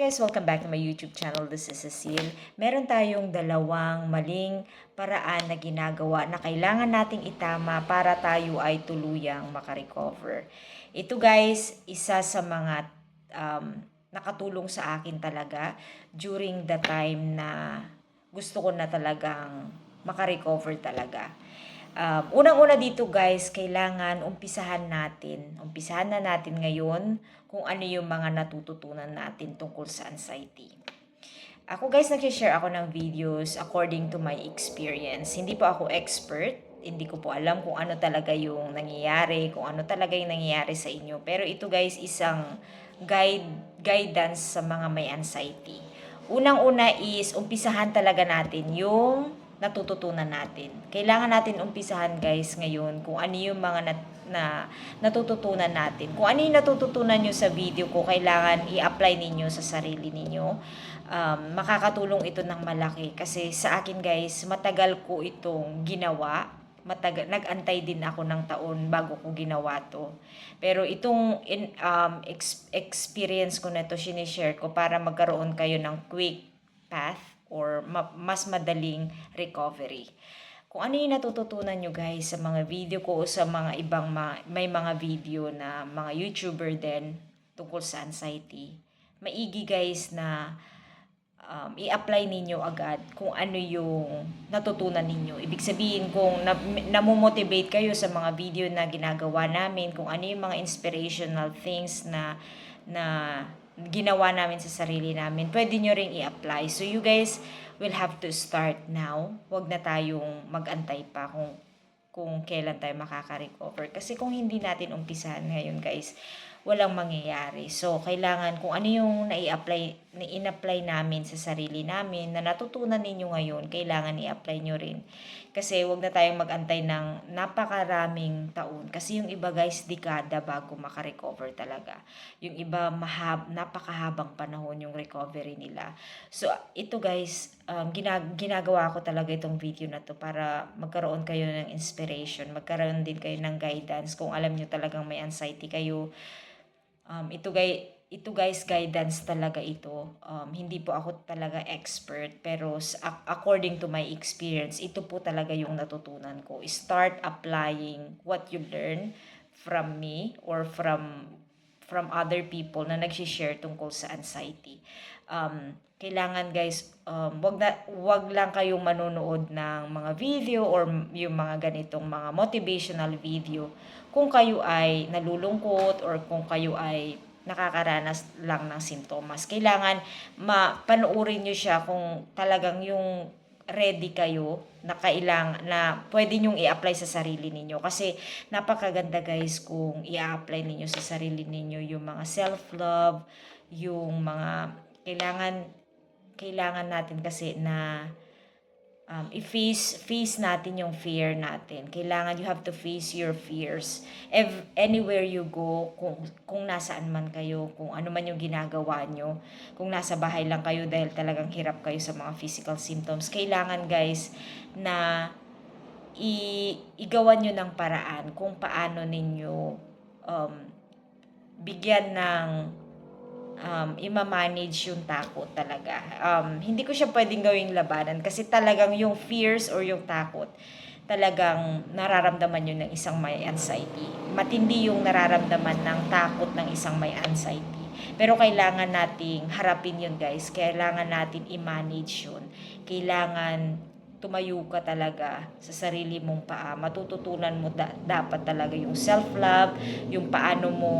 guys, welcome back to my YouTube channel. This is Cecile. Meron tayong dalawang maling paraan na ginagawa na kailangan nating itama para tayo ay tuluyang makarecover. Ito guys, isa sa mga um, nakatulong sa akin talaga during the time na gusto ko na talagang makarecover talaga. Um, unang-una dito guys, kailangan umpisahan natin, umpisahan na natin ngayon kung ano yung mga natututunan natin tungkol sa anxiety. Ako guys, nag-share ako ng videos according to my experience. Hindi po ako expert, hindi ko po alam kung ano talaga yung nangyayari, kung ano talaga yung nangyayari sa inyo. Pero ito guys, isang guide, guidance sa mga may anxiety. Unang-una is, umpisahan talaga natin yung natututunan natin. Kailangan natin umpisahan guys ngayon kung ano yung mga nat- na natututunan natin. Kung ano yung natututunan nyo sa video ko, kailangan i-apply ninyo sa sarili ninyo. Um, makakatulong ito ng malaki kasi sa akin guys, matagal ko itong ginawa. Matagal, nag-antay din ako ng taon bago ko ginawa to. Pero itong in, um, ex- experience ko na to, sinishare ko para magkaroon kayo ng quick path or ma- mas madaling recovery. Kung ano yung natututunan nyo guys sa mga video ko o sa mga ibang ma- may mga video na mga YouTuber din tungkol sa anxiety, maigi guys na um, i-apply ninyo agad kung ano yung natutunan ninyo. Ibig sabihin kung na, namomotivate kayo sa mga video na ginagawa namin, kung ano yung mga inspirational things na na ginawa namin sa sarili namin, pwede nyo ring i-apply. So you guys will have to start now. Huwag na tayong mag-antay pa kung kung kailan tayo makaka-recover. Kasi kung hindi natin umpisahan ngayon guys, walang mangyayari. So, kailangan kung ano yung nai-apply, in-apply namin sa sarili namin na natutunan ninyo ngayon, kailangan i-apply nyo rin. Kasi wag na tayong mag-antay ng napakaraming taon. Kasi yung iba guys, dekada bago makarecover talaga. Yung iba, mahab, napakahabang panahon yung recovery nila. So, ito guys, um, ginag- ginagawa ko talaga itong video na to para magkaroon kayo ng inspiration, magkaroon din kayo ng guidance kung alam nyo talagang may anxiety kayo. Um, ito guys, ito guys guidance talaga ito. Um, hindi po ako talaga expert pero according to my experience, ito po talaga yung natutunan ko. Start applying what you learn from me or from from other people na nagsi-share tungkol sa anxiety. Um, kailangan guys, um, wag, na, wag lang kayong manonood ng mga video or yung mga ganitong mga motivational video kung kayo ay nalulungkot or kung kayo ay nakakaranas lang ng simptomas. Kailangan mapanoorin nyo siya kung talagang yung ready kayo na kailang na pwede nyong i-apply sa sarili ninyo kasi napakaganda guys kung i-apply ninyo sa sarili ninyo yung mga self-love, yung mga kailangan kailangan natin kasi na um, i-face face natin yung fear natin. Kailangan you have to face your fears. Ev- anywhere you go, kung, kung nasaan man kayo, kung ano man yung ginagawa nyo, kung nasa bahay lang kayo dahil talagang hirap kayo sa mga physical symptoms, kailangan guys na i igawan nyo ng paraan kung paano ninyo um, bigyan ng um, ima-manage yung takot talaga. Um, hindi ko siya pwedeng gawing labanan kasi talagang yung fears or yung takot, talagang nararamdaman yun ng isang may anxiety. Matindi yung nararamdaman ng takot ng isang may anxiety. Pero kailangan nating harapin yun guys. Kailangan natin i-manage yun. Kailangan tumayo ka talaga sa sarili mong paa. Matututunan mo da- dapat talaga yung self-love, yung paano mo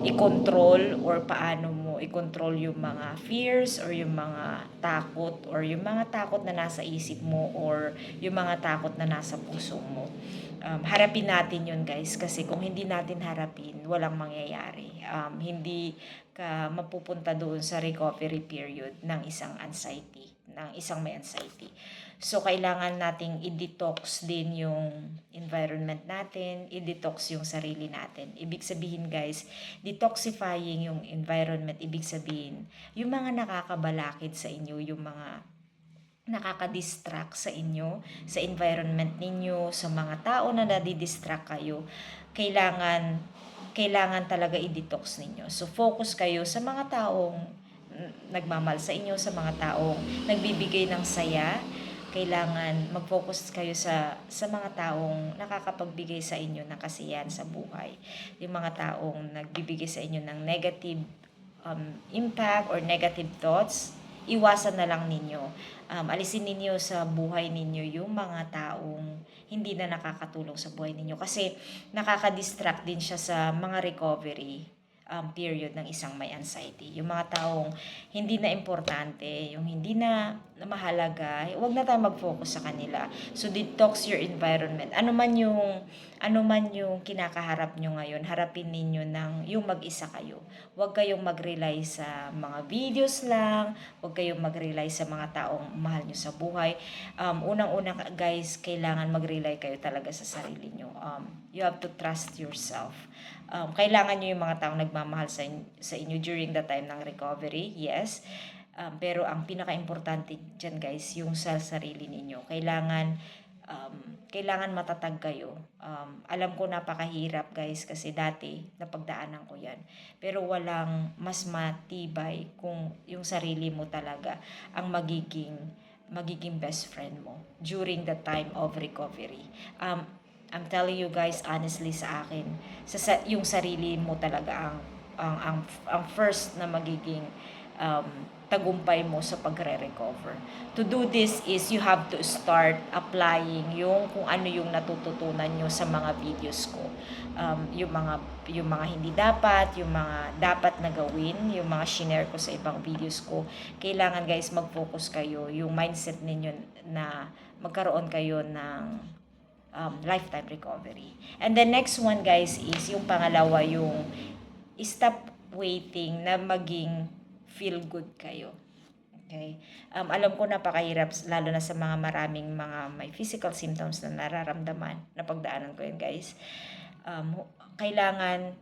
i-control or paano mo i-control yung mga fears or yung mga takot or yung mga takot na nasa isip mo or yung mga takot na nasa puso mo. Um, harapin natin yun guys kasi kung hindi natin harapin, walang mangyayari. Um, hindi ka mapupunta doon sa recovery period ng isang anxiety, ng isang may anxiety. So, kailangan nating i-detox din yung environment natin, i-detox yung sarili natin. Ibig sabihin guys, detoxifying yung environment, ibig sabihin, yung mga nakakabalakid sa inyo, yung mga nakaka-distract sa inyo, sa environment ninyo, sa mga tao na nadidistract kayo, kailangan kailangan talaga i-detox ninyo. So focus kayo sa mga taong nagmamahal sa inyo, sa mga taong nagbibigay ng saya. Kailangan mag-focus kayo sa sa mga taong nakakapagbigay sa inyo ng kasiyahan sa buhay. Yung mga taong nagbibigay sa inyo ng negative um, impact or negative thoughts, iwasan na lang ninyo. Um, alisin ninyo sa buhay ninyo yung mga taong hindi na nakakatulong sa buhay ninyo. Kasi nakaka-distract din siya sa mga recovery um, period ng isang may anxiety. Yung mga taong hindi na importante, yung hindi na, na mahalaga, huwag na tayo mag-focus sa kanila. So detox your environment. Ano man yung ano man yung kinakaharap nyo ngayon, harapin ninyo ng yung mag-isa kayo. Huwag kayong mag-rely sa mga videos lang, huwag kayong mag-rely sa mga taong mahal nyo sa buhay. Um, Unang-una guys, kailangan mag-rely kayo talaga sa sarili nyo. Um, you have to trust yourself. Um, kailangan nyo yung mga taong nagmamahal sa, in- sa inyo during the time ng recovery, yes. Um, pero ang pinaka-importante dyan guys, yung sa sarili ninyo. Kailangan um, kailangan matatag kayo. Um, alam ko napakahirap guys kasi dati napagdaanan ko yan. Pero walang mas matibay kung yung sarili mo talaga ang magiging magiging best friend mo during the time of recovery. Um, I'm telling you guys honestly sa akin, sa, sa yung sarili mo talaga ang ang ang, ang first na magiging um, tagumpay mo sa pagre-recover. To do this is you have to start applying yung kung ano yung natututunan nyo sa mga videos ko. Um, yung mga yung mga hindi dapat, yung mga dapat na gawin, yung mga shinare ko sa ibang videos ko. Kailangan guys mag-focus kayo yung mindset ninyo na magkaroon kayo ng um, lifetime recovery. And the next one guys is yung pangalawa yung stop waiting na maging feel good kayo. Okay? Um, alam ko napakahirap, lalo na sa mga maraming mga may physical symptoms na nararamdaman. Napagdaanan ko yun, guys. Um, kailangan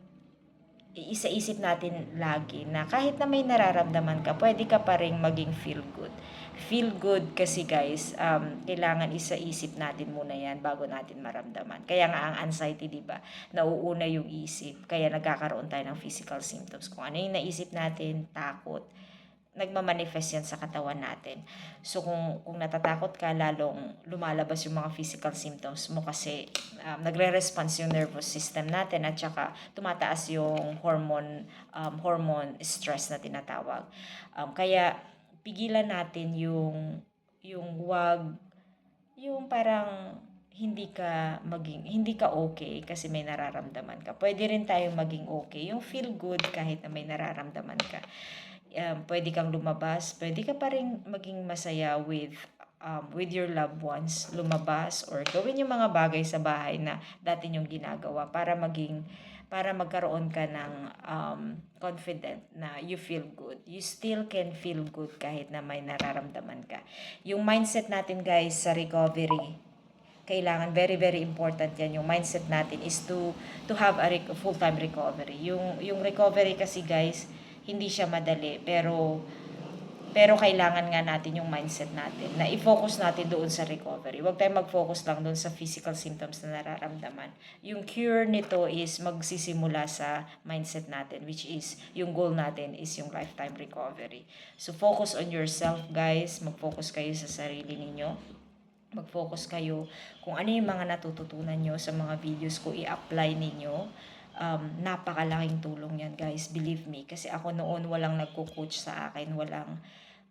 iisa-isip natin lagi na kahit na may nararamdaman ka, pwede ka pa rin maging feel good. Feel good kasi guys, um, kailangan isa-isip natin muna yan bago natin maramdaman. Kaya nga ang anxiety, di ba, nauuna yung isip. Kaya nagkakaroon tayo ng physical symptoms. Kung ano yung naisip natin, takot, nagmamanifest yan sa katawan natin. So kung kung natatakot ka lalong lumalabas yung mga physical symptoms mo kasi um, nagre-response yung nervous system natin at saka tumataas yung hormone um, hormone stress na tinatawag. Um, kaya pigilan natin yung yung wag yung parang hindi ka maging hindi ka okay kasi may nararamdaman ka. Pwede rin tayong maging okay. Yung feel good kahit na may nararamdaman ka um, pwede kang lumabas, pwede ka pa rin maging masaya with um, with your loved ones, lumabas or gawin yung mga bagay sa bahay na dati yung ginagawa para maging para magkaroon ka ng um, confident na you feel good. You still can feel good kahit na may nararamdaman ka. Yung mindset natin guys sa recovery, kailangan very very important yan yung mindset natin is to to have a full-time recovery. Yung yung recovery kasi guys, hindi siya madali pero pero kailangan nga natin yung mindset natin na i-focus natin doon sa recovery. Huwag tayong mag-focus lang doon sa physical symptoms na nararamdaman. Yung cure nito is magsisimula sa mindset natin which is yung goal natin is yung lifetime recovery. So focus on yourself guys. Mag-focus kayo sa sarili ninyo. Mag-focus kayo kung ano yung mga natututunan nyo sa mga videos ko, i-apply ninyo um, napakalaking tulong yan guys, believe me. Kasi ako noon walang nagko-coach sa akin, walang,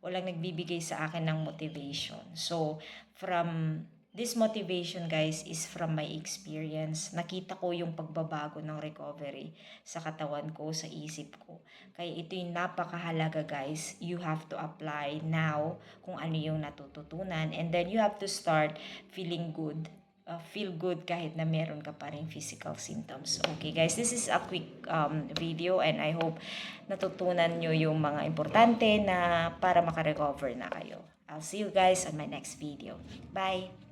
walang nagbibigay sa akin ng motivation. So, from this motivation guys is from my experience. Nakita ko yung pagbabago ng recovery sa katawan ko, sa isip ko. Kaya ito yung napakahalaga guys. You have to apply now kung ano yung natututunan. And then you have to start feeling good uh, feel good kahit na meron ka pa rin physical symptoms. Okay guys, this is a quick um, video and I hope natutunan nyo yung mga importante na para makarecover na kayo. I'll see you guys on my next video. Bye!